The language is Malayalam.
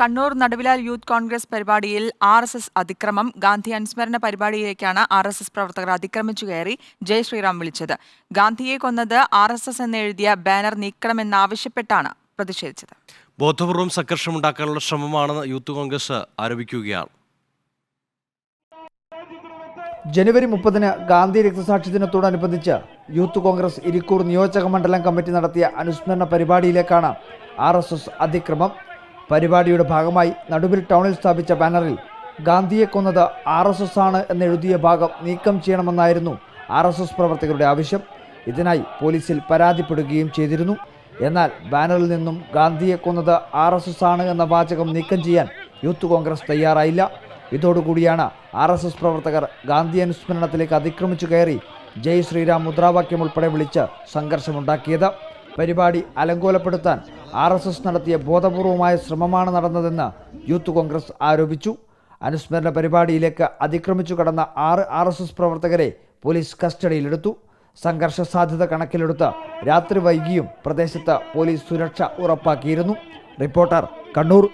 കണ്ണൂർ നടുവിലാൽ യൂത്ത് കോൺഗ്രസ് പരിപാടിയിൽ ആർ എസ് എസ് അതിക്രമം ഗാന്ധി അനുസ്മരണ പരിപാടിയിലേക്കാണ് ആർ എസ് എസ് പ്രവർത്തകർ അതിക്രമിച്ചു കയറി ജയ് ശ്രീറാം വിളിച്ചത്. ഗാന്ധിയെ കൊന്നത് ആർ എസ് എസ് എന്നെഴുതിയ ബാനർ നീക്കണമെന്നാവശ്യപ്പെട്ടാണ് പ്രതിഷേധിച്ചത്. ബോധപൂർവം സംഘർഷമുണ്ടാക്കാനുള്ള ശ്രമമാണെന്ന് യൂത്ത് കോൺഗ്രസ് ആരോപിക്കുകയാണ്. ജനുവരി മുപ്പതിന് ഗാന്ധി രക്തസാക്ഷി ദിനത്തോടനുബന്ധിച്ച് യൂത്ത് കോൺഗ്രസ് ഇരിക്കൂർ നിയോജക മണ്ഡലം കമ്മിറ്റി നടത്തിയ അനുസ്മരണ പരിപാടിയിലേക്കാണ് ആർ എസ് എസ് അതിക്രമം. പരിപാടിയുടെ ഭാഗമായി നടുവിൽ ടൗണിൽ സ്ഥാപിച്ച ബാനറിൽ ഗാന്ധിയെ കൊന്നത് ആർ എസ് എസ് ആണ് എന്നെഴുതിയ ഭാഗം നീക്കം ചെയ്യണമെന്നായിരുന്നു ആർ എസ് എസ് പ്രവർത്തകരുടെ ആവശ്യം. ഇതിനായി പോലീസിൽ പരാതിപ്പെടുകയും ചെയ്തിരുന്നു. എന്നാൽ ബാനറിൽ നിന്നും ഗാന്ധിയെ കൊന്നത് ആർ എസ് എസ് ആണ് എന്ന വാചകം നീക്കം ചെയ്യാൻ യൂത്ത് കോൺഗ്രസ് തയ്യാറായില്ല. ഇതോടുകൂടിയാണ് ആർ എസ് എസ് പ്രവർത്തകർ ഗാന്ധി അനുസ്മരണത്തിലേക്ക് അതിക്രമിച്ചു കയറി ജയ് ശ്രീരാം മുദ്രാവാക്യം ഉൾപ്പെടെ വിളിച്ച് സംഘർഷമുണ്ടാക്കിയത്. പരിപാടി അലങ്കോലപ്പെടുത്താൻ ആർ എസ് എസ് നടത്തിയ ബോധപൂർവമായ ശ്രമമാണ് നടന്നതെന്ന് യൂത്ത് കോൺഗ്രസ് ആരോപിച്ചു. അനുസ്മരണ പരിപാടിയിലേക്ക് അതിക്രമിച്ചു കടന്ന ആറ് ആർ എസ് എസ് പ്രവർത്തകരെ പോലീസ് കസ്റ്റഡിയിലെടുത്തു. സംഘർഷ സാധ്യത കണക്കിലെടുത്ത് രാത്രി വൈകിയും പ്രദേശത്ത് പോലീസ് സുരക്ഷ ഉറപ്പാക്കിയിരുന്നു. റിപ്പോർട്ടർ കണ്ണൂർ.